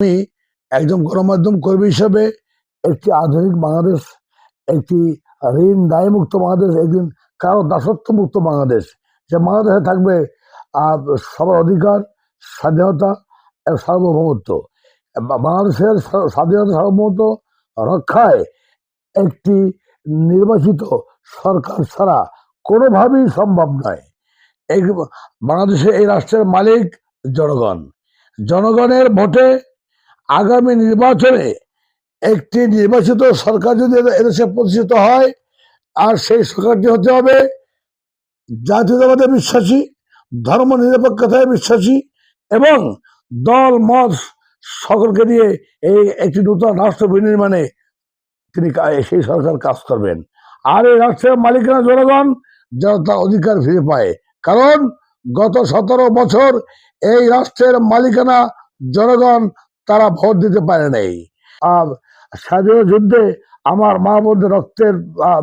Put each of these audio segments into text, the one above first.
আমি একজন গণমাধ্যম কর্মী হিসেবে একটি আধুনিক বাংলাদেশ, একটি ঋণ দায়মুক্ত বাংলাদেশ, একদিন কারও দাসত্ব মুক্ত বাংলাদেশ। যে বাংলাদেশে থাকবে সবার অধিকার, স্বাধীনতা, এবং সার্বভৌমত্ব। বাংলাদেশের স্বাধীনতা, সার্বভৌমত্ব রক্ষায় একটি নির্বাচিত সরকার ছাড়া কোনোভাবেই সম্ভব নয়। এই বাংলাদেশে এই রাষ্ট্রের মালিক জনগণ। জনগণের ভোটে আগামী নির্বাচনে একটি নির্বাচিত সরকার যদি এদে- এদেশে প্রতিষ্ঠিত হয়, আর সেই সরকারটি হতে হবে, জাতীয়তাবাদে বিশ্বাসী, ধর্ম নিরপেক্ষতায় বিশ্বাসী, এবং দল, মত সকলকে দিয়ে এই একটি নূতন রাষ্ট্র বিনির্মাণে তিনি সেই সরকার কাজ করবেন। আর এই রাষ্ট্রের মালিকানা জনগণ যেন তার অধিকার ফিরে পায়। কারণ গত সতেরো বছর এই রাষ্ট্রের মালিকানা জনগণ তারা ভোট দিতে পারে নাই। আর স্বাধীনতা যুদ্ধে আমার মা বোনদের রক্তের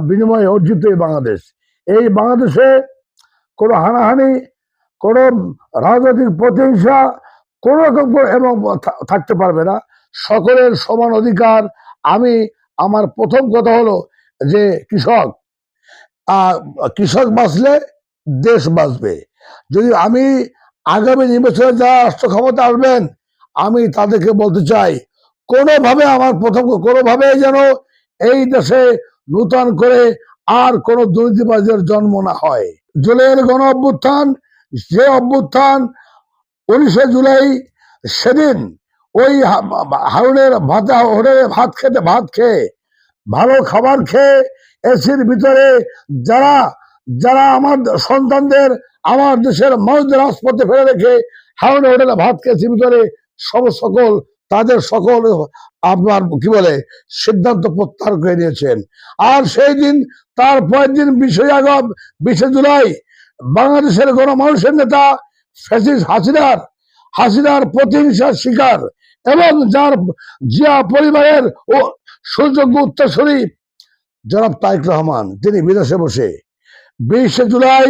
বিনিময়ে অর্জিত এই বাংলাদেশ। এই বাংলাদেশে কোনো হানাহানি, কোনো রাজনৈতিক প্রতিহিংসা, কোনো রকম এবং থাকতে পারবে না। সকলের সমান অধিকার। আমি, আমার প্রথম কথা হলো যে কৃষক কৃষক বাঁচলে দেশ বাঁচবে। যদি আমি আগামী নির্বাচনে যারা রাষ্ট্র ক্ষমতা আসবেন আমি তাদেরকে বলতে চাই, কোনোভাবে আমার প্রথম কোনোভাবে যেন এই দেশে নূতন করে আর কোন দুর্নীতিবাজের জন্ম না হয়। জুলাইয়ের গণ অভ্যুত্থান যে অভ্যুত্থান উনিশে জুলাই সেদিন ওই হারুনের ভাত হোটেলে ভাত খেতে ভাত খেয়ে, ভালো খাবার খেয়ে এসির ভিতরে যারা যারা আমার সন্তানদের আমার দেশের মানুষদের রাজপথে ফেলে রেখে হারুনের হোটেলে ভাত খেয়েছে ভিতরে সব সকল, তাদের সকল, আপনার কি বলে, সিদ্ধান্ত প্রত্যাহার করে নিয়েছেন। আর সেই দিন, তার পরের দিন বিশে আগস্ট, বিশে জুলাই, বাংলাদেশের গণমানুষের নেতা ফ্যাসিস হাসিনার হাসিনার প্রতিহিংসার শিকার এবং যার জিয়া পরিবারের ও সুযোগ্য উত্তরসূরি জনাব তাইক রহমান, তিনি বিদেশে বসে। বিশে জুলাই,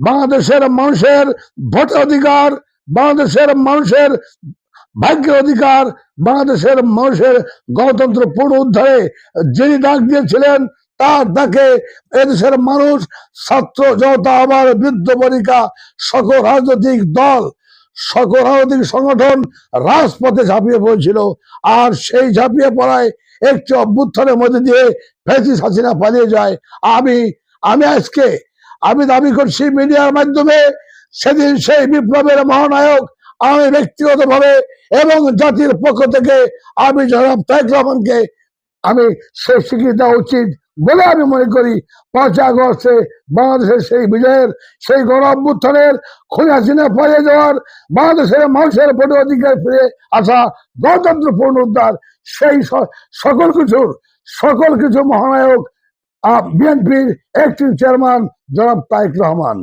বাংলাদেশের মানুষের ভোটাধিকার, বাংলাদেশের মানুষের ভাগ্যের অধিকার বাংলাদেশের মানুষের গণতন্ত্র পূর্ণ উদ্ধারে যিনি ডাক দিয়েছিলেন, তার ডাকে এদেশের মানুষ, ছাত্র জনতা আবার বৃদ্ধ বনিকা সকল রাজনৈতিক দল, সকল রাজনৈতিক সংগঠন রাজপথে ঝাঁপিয়ে পড়েছিল। আর সেই ঝাঁপিয়ে পড়ায় একটি অভ্যুত্থানের মধ্যে দিয়ে ফেসিস হাসিনা পালিয়ে যায়। আমি আমি আজকে, আমি দাবি করছি মিডিয়ার মাধ্যমে, সেদিন সেই বিপ্লবের মহানায়ক আমি ব্যক্তিগতভাবে এবং জাতির পক্ষ থেকে আমি জনাব তাইক রহমানকে আমি স্বীকৃতি দেওয়া উচিত বলে আমি মনে করি পাঁচই আগস্টে বাংলাদেশের সেই বিজয়ের, সেই গণ অভ্যুত্থানের খুনি হাসিনা পালিয়ে যাওয়ার, বাংলাদেশের মানুষের ভোট অধিকার ফিরে আসা গণতন্ত্র পুনরুদ্ধার সেই সকল কিছুর, সকল কিছু মহানায়ক বিএনপির একটি চেয়ারম্যান জনাব তাইক রহমান।